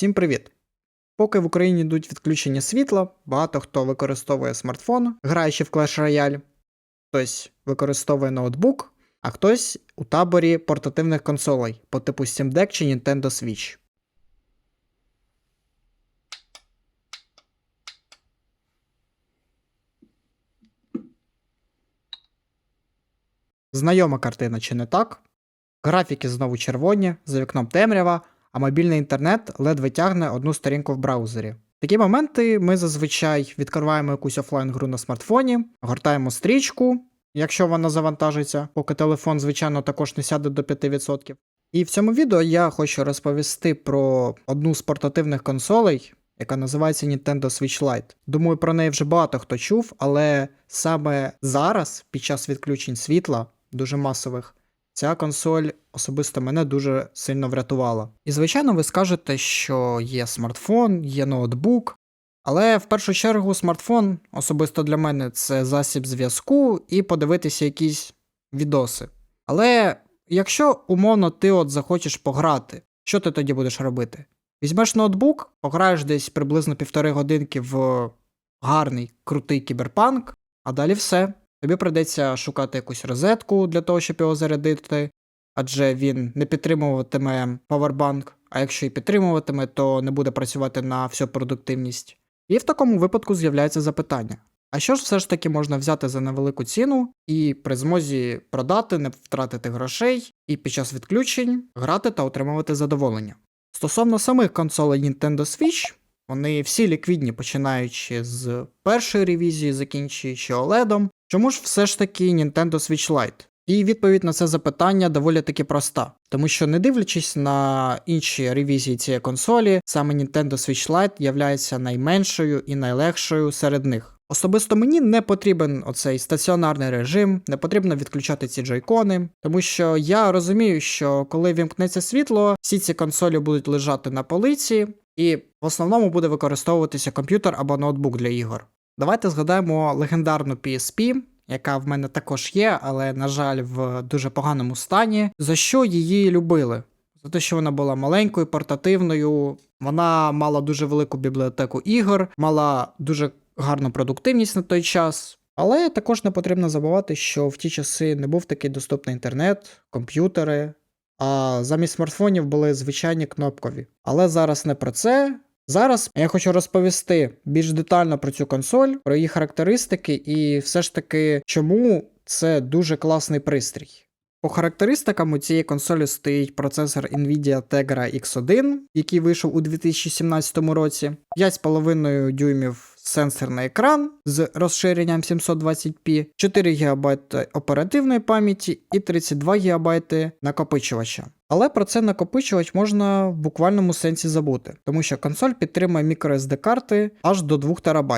Всім привіт! Поки в Україні йдуть відключення світла, багато хто використовує смартфон, граючи в Clash Royale, хтось використовує ноутбук, а хтось у таборі портативних консолей по типу Steam Deck чи Nintendo Switch. Знайома картина чи не так? Графіки знову червоні, за вікном темрява, а мобільний інтернет ледве тягне одну сторінку в браузері. Такі моменти ми зазвичай відкриваємо якусь офлайн-гру на смартфоні, гортаємо стрічку, якщо вона завантажиться, поки телефон, звичайно, також не сяде до 5%. І в цьому відео я хочу розповісти про одну з портативних консолей, яка називається Nintendo Switch Lite. Думаю, про неї вже багато хто чув, але саме зараз, під час відключень світла, дуже масових, Ця консоль особисто мене дуже сильно врятувала. І звичайно, ви скажете, що є смартфон, є ноутбук. Але в першу чергу смартфон особисто для мене це засіб зв'язку і подивитися якісь відоси. Але якщо умовно ти от захочеш пограти, що ти тоді будеш робити? Візьмеш ноутбук, пограєш десь приблизно півтори годинки в гарний крутий кіберпанк, а далі все. Тобі прийдеться шукати якусь розетку для того, щоб його зарядити, адже він не підтримуватиме павербанк, а якщо і підтримуватиме, то не буде працювати на всю продуктивність. І в такому випадку з'являється запитання: а що ж все ж таки можна взяти за невелику ціну і при змозі продати, не втратити грошей, і під час відключень грати та отримувати задоволення? Стосовно самих консолей Nintendo Switch, вони всі ліквідні, починаючи з першої ревізії, закінчуючи OLED. Чому ж все ж таки Nintendo Switch Lite? І відповідь на це запитання доволі таки проста, тому що, не дивлячись на інші ревізії цієї консолі, саме Nintendo Switch Lite являється найменшою і найлегшою серед них. Особисто мені не потрібен оцей стаціонарний режим, не потрібно відключати ці джойкони, тому що я розумію, що коли вімкнеться світло, всі ці консолі будуть лежати на полиці, і в основному буде використовуватися комп'ютер або ноутбук для ігор. Давайте згадаємо легендарну PSP, яка в мене також є, але, на жаль, в дуже поганому стані. За що її любили? За те, що вона була маленькою, портативною, вона мала дуже велику бібліотеку ігор, мала дуже гарну продуктивність на той час. Але також не потрібно забувати, що в ті часи не був такий доступний інтернет, комп'ютери, а замість смартфонів були звичайні кнопкові. Але зараз не про це. Зараз я хочу розповісти більш детально про цю консоль, про її характеристики, і все ж таки, чому це дуже класний пристрій. По характеристикам у цієї консолі стоїть процесор Nvidia Tegra X1, який вийшов у 2017 році, 5,5 дюймів сенсорний екран з розширенням 720p, 4 ГБ оперативної пам'яті і 32 ГБ накопичувача. Але про це накопичувач можна в буквальному сенсі забути, тому що консоль підтримує microSD карти аж до 2 ТБ.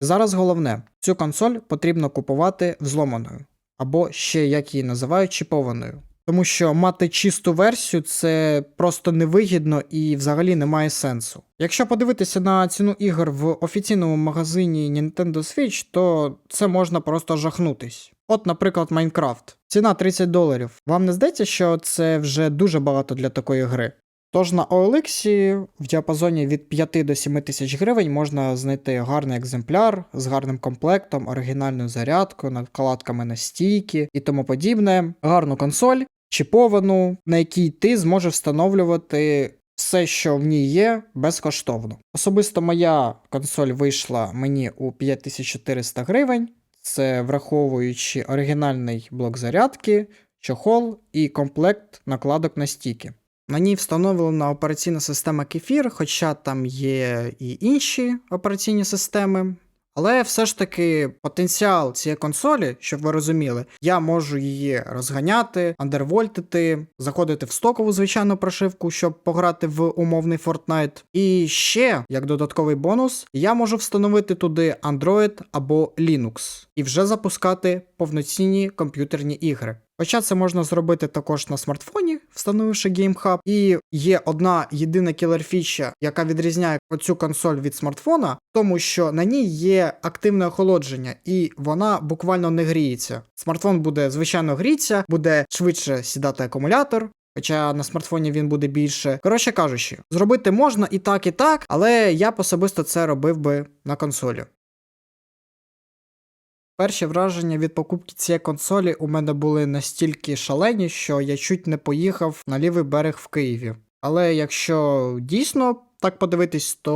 Зараз головне, цю консоль потрібно купувати взломаною, або ще як її називають чіпованою. Тому що мати чисту версію це просто невигідно і взагалі немає сенсу. Якщо подивитися на ціну ігор в офіційному магазині Nintendo Switch, то це можна просто жахнутись. От, наприклад, Майнкрафт. Ціна 30 доларів. Вам не здається, що це вже дуже багато для такої гри? Тож на OLX в діапазоні від 5 до 7 тисяч гривень можна знайти гарний екземпляр з гарним комплектом, оригінальною зарядкою, накладками на стійки і тому подібне. Гарну консоль, чіповану, на якій ти зможеш встановлювати все, що в ній є, безкоштовно. Особисто моя консоль вийшла мені у 5400 гривень. Це враховуючи оригінальний блок зарядки, чохол і комплект накладок на стіки. На ній встановлена операційна система Кефір, хоча там є і інші операційні системи. Але все ж таки потенціал цієї консолі, щоб ви розуміли, я можу її розганяти, андервольтити, заходити в стокову звичайну прошивку, щоб пограти в умовний Fortnite. І ще, як додатковий бонус, я можу встановити туди Android або Linux і вже запускати повноцінні комп'ютерні ігри. Хоча це можна зробити також на смартфоні, встановивши GameHub. І є одна єдина кілер-фіча, яка відрізняє цю консоль від смартфона, тому що на ній є активне охолодження, і вона буквально не гріється. Смартфон буде звичайно грітися, буде швидше сідати акумулятор. хоча на смартфоні він буде більше. Коротше кажучи, зробити можна і так, і так, але я б особисто це робив би на консолі. Перші враження від покупки цієї консолі у мене були настільки шалені, що я чуть не поїхав на лівий берег в Києві. Але якщо дійсно так подивитись, то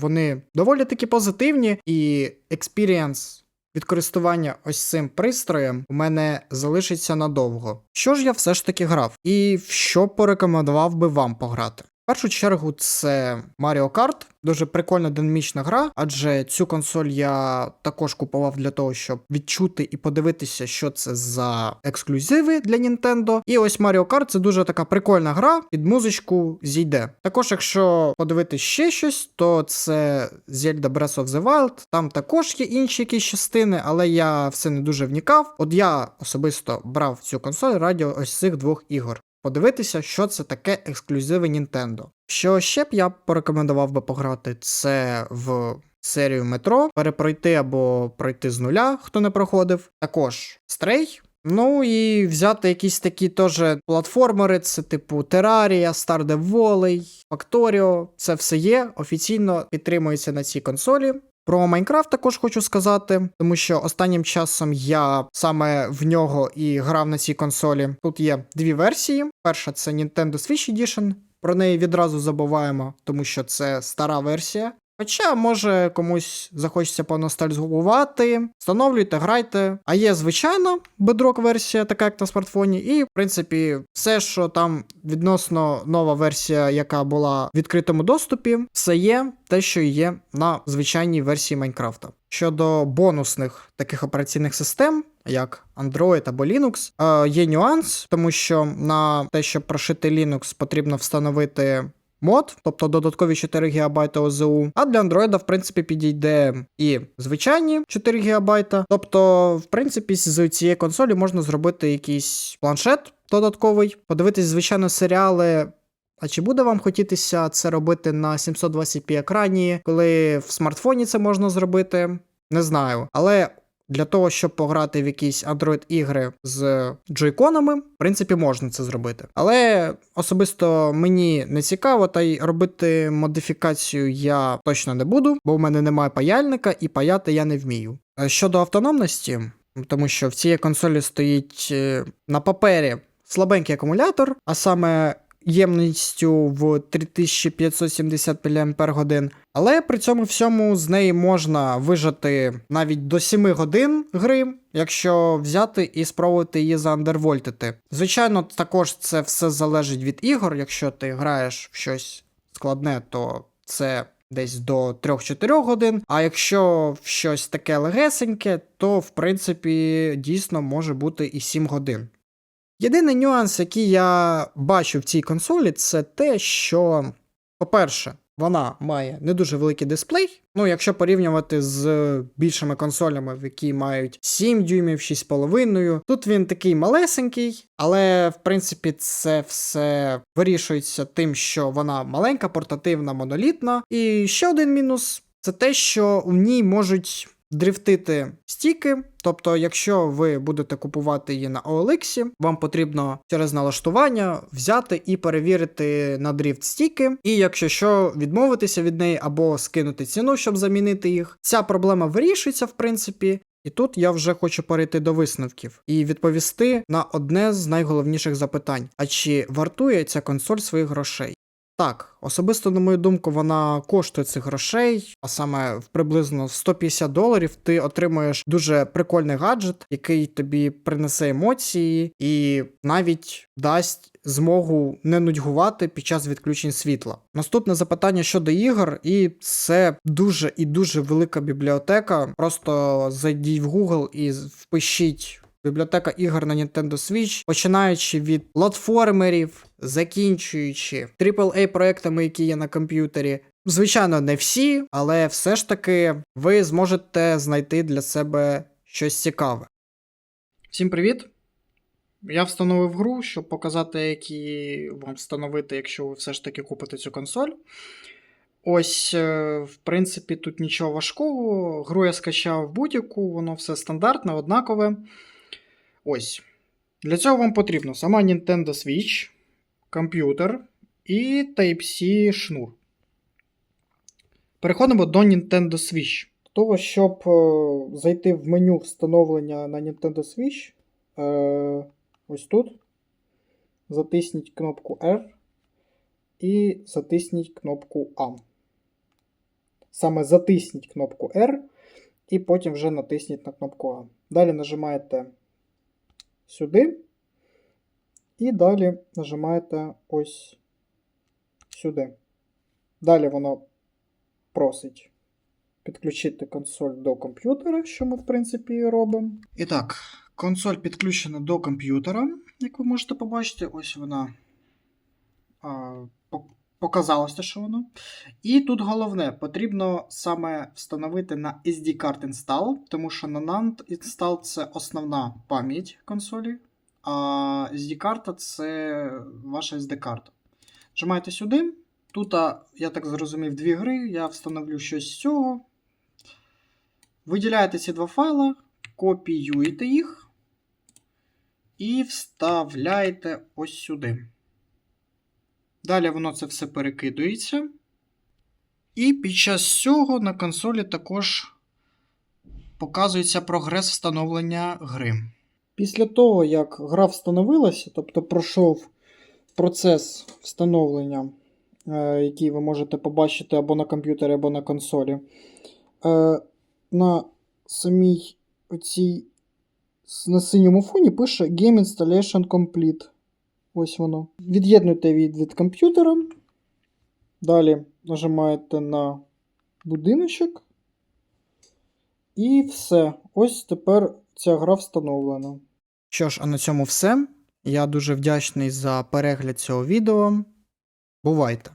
вони доволі таки позитивні, і експірієнс від користування ось цим пристроєм у мене залишиться надовго. Що ж я все ж таки грав, і що порекомендував би вам пограти? Першу чергу це Mario Kart, дуже прикольна динамічна гра, адже цю консоль я також купував для того, щоб відчути і подивитися, що це за ексклюзиви для Nintendo. І ось Mario Kart це дуже така прикольна гра, під музичку зійде. Також, якщо подивитися ще щось, то це Zelda Breath of the Wild. Там також є інші якісь частини, але я все не дуже вникав. От я особисто брав цю консоль раді ось цих двох ігор подивитися, що це таке ексклюзиви Nintendo. Що ще б я порекомендував би пограти, це в серію метро, перепройти або пройти з нуля, хто не проходив. Також Stray. Ну і взяти якісь такі теж платформери, це типу Terraria, Stardew Valley, Factorio. Це все є, офіційно підтримується на цій консолі. Про Майнкрафт також хочу сказати, тому що останнім часом я саме в нього і грав на цій консолі. Тут є дві версії. Перша це Nintendo Switch Edition. Про неї відразу забуваємо, тому що це стара версія. Хоча, може, комусь захочеться поностальгувати, встановлюйте, грайте. А є звичайна бедрок версія, така як на смартфоні, і, в принципі, все, що там відносно нова версія, яка була в відкритому доступі, все є те, що є на звичайній версії Майнкрафта. Щодо бонусних таких операційних систем, як Android або Linux, е, є нюанс, тому що на те, щоб прошити Linux, потрібно встановити мод, тобто додаткові 4 ГБ ОЗУ. А для Android, в принципі, підійде і звичайні 4 ГБ. Тобто, в принципі, з цієї консолі можна зробити якийсь планшет додатковий, подивитись, звичайно, серіали. А чи буде вам хотітися це робити на 720p екрані, коли в смартфоні це можна зробити? Не знаю. Але для того, щоб пограти в якісь Android-ігри з джойконами, в принципі, можна це зробити. Але особисто мені не цікаво, та й робити модифікацію я точно не буду, бо в мене немає паяльника і паяти я не вмію. Е, Щодо автономності, тому що в цій консолі стоїть е, на папері слабенький акумулятор, а саме ємністю в 3570 мАч, але при цьому всьому з неї можна вижати навіть до 7 годин гри, якщо взяти і спробувати її заандервольтити. Звичайно, також це все залежить від ігор. Якщо ти граєш в щось складне, то це. Десь до 3-4 годин. А якщо щось таке легесеньке, то в принципі дійсно може бути і 7 годин. Єдиний нюанс, який я бачу в цій консолі, це те, що, по-перше, вона має не дуже великий дисплей. Ну, якщо порівнювати з більшими консолями, які мають 7 дюймів, 6,5. Тут він такий малесенький, але в принципі це все вирішується тим, що вона маленька, портативна, монолітна. І ще один мінус це те, що в ній можуть дрифтити стіки. Тобто, якщо ви будете купувати її на OLX, вам потрібно через налаштування взяти і перевірити на дрифт стіки. І якщо що, відмовитися від неї або скинути ціну, щоб замінити їх. Ця проблема вирішується, в принципі. І тут я вже хочу перейти до висновків і відповісти на одне з найголовніших запитань: а чи вартує ця консоль своїх грошей? Так, особисто, на мою думку, вона коштує цих грошей, а саме в приблизно 150 доларів ти отримуєш дуже прикольний гаджет, який тобі принесе емоції і навіть дасть змогу не нудьгувати під час відключень світла. Наступне запитання щодо ігор, і це дуже і дуже велика бібліотека. Просто зайдіть в Google і впишіть. Бібліотека ігор на Nintendo Switch, починаючи від платформерів, закінчуючи aaa проектами, які є на комп'ютері. Звичайно, не всі, але все ж таки ви зможете знайти для себе щось цікаве. Всім привіт! Я встановив гру, щоб показати, які вам встановити, якщо ви все ж таки купите цю консоль. Ось, е, в принципі, тут нічого важкого. Гру я скачав будь-яку, воно все стандартне, однакове. Ось. Для цього вам потрібно сама Nintendo Switch, комп'ютер і Type-C шнур. Переходимо до Nintendo Switch. Для того, щоб е, зайти в меню встановлення на Nintendo Switch, е, ось тут затисніть кнопку R і затисніть кнопку A. Саме затисніть кнопку R і потім вже натисніть на кнопку A. Далі нажимаєте сюди. І далі нажимаєте ось сюди. Далі воно просить підключити консоль до комп'ютера, що ми, в принципі, і робимо. І так, консоль підключена до комп'ютера, як ви можете побачити, ось вона а, показалося, що воно. І тут головне, потрібно саме встановити на SD card install, тому що на NAND install це основна пам'ять консолі, а SD-карта це ваша SD-карта. Нажимаєте сюди. Тут, я так зрозумів, дві гри. Я встановлю щось з цього. Виділяєте ці два файла, копіюєте їх і вставляєте ось сюди. Далі воно це все перекидується. І під час цього на консолі також показується прогрес встановлення гри. Після того, як гра встановилася, тобто пройшов процес встановлення, е, який ви можете побачити або на комп'ютері, або на консолі, е, на самій оцій на синьому фоні пише Game Installation Complete. Ось воно. Від'єднуйте від, від комп'ютера. Далі нажимаєте на будиночок. І все. Ось тепер ця гра встановлена. Що ж, а на цьому все. Я дуже вдячний за перегляд цього відео. Бувайте!